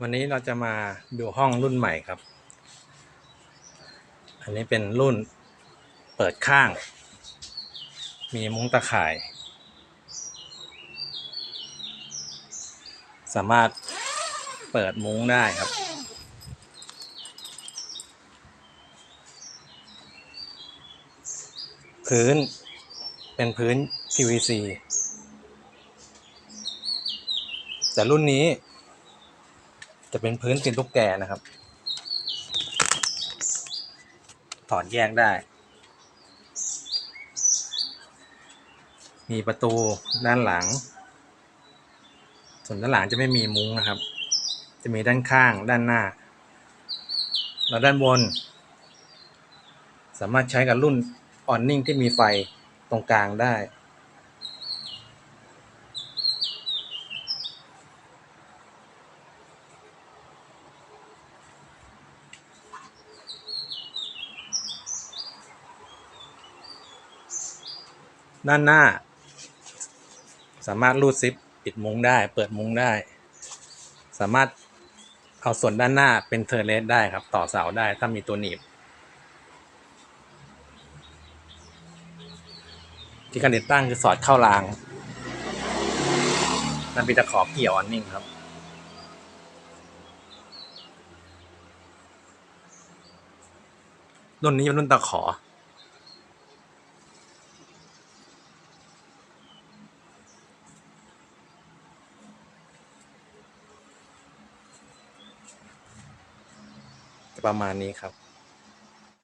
วันนี้เราจะมาดูห้องรุ่นใหม่ครับ อันนี้เป็นรุ่นเปิดข้าง มีมุ้งตะข่าย สามารถเปิดมุ้งได้ครับ พื้นเป็นพื้น PVC แต่รุ่นนี้ จะเป็นพื้นเป็นลูกแกนะครับ ถอดแยกได้ มีประตูด้านหลัง ส่วนด้านหลังจะไม่มีมุ้งนะครับ จะมีด้านข้างด้านหน้า แล้วด้านบน สามารถใช้กับรุ่นออนนิ่งที่มีไฟตรงกลางได้ ด้านหน้า สามารถรูดซิปปิดมุ้งได้ เปิดมุ้งได้ สามารถเอาส่วนด้านหน้าเป็นเทอร์เลสได้ครับ ต่อเสาได้ถ้ามีตัวหนีบ ที่การติดตั้งคือสอดเข้ารางนั่นเป็นตะขอเกี่ยวอันนิ่งครับรุ่นนี้เป็นรุ่นตะขอ ประมาณนี้ครับ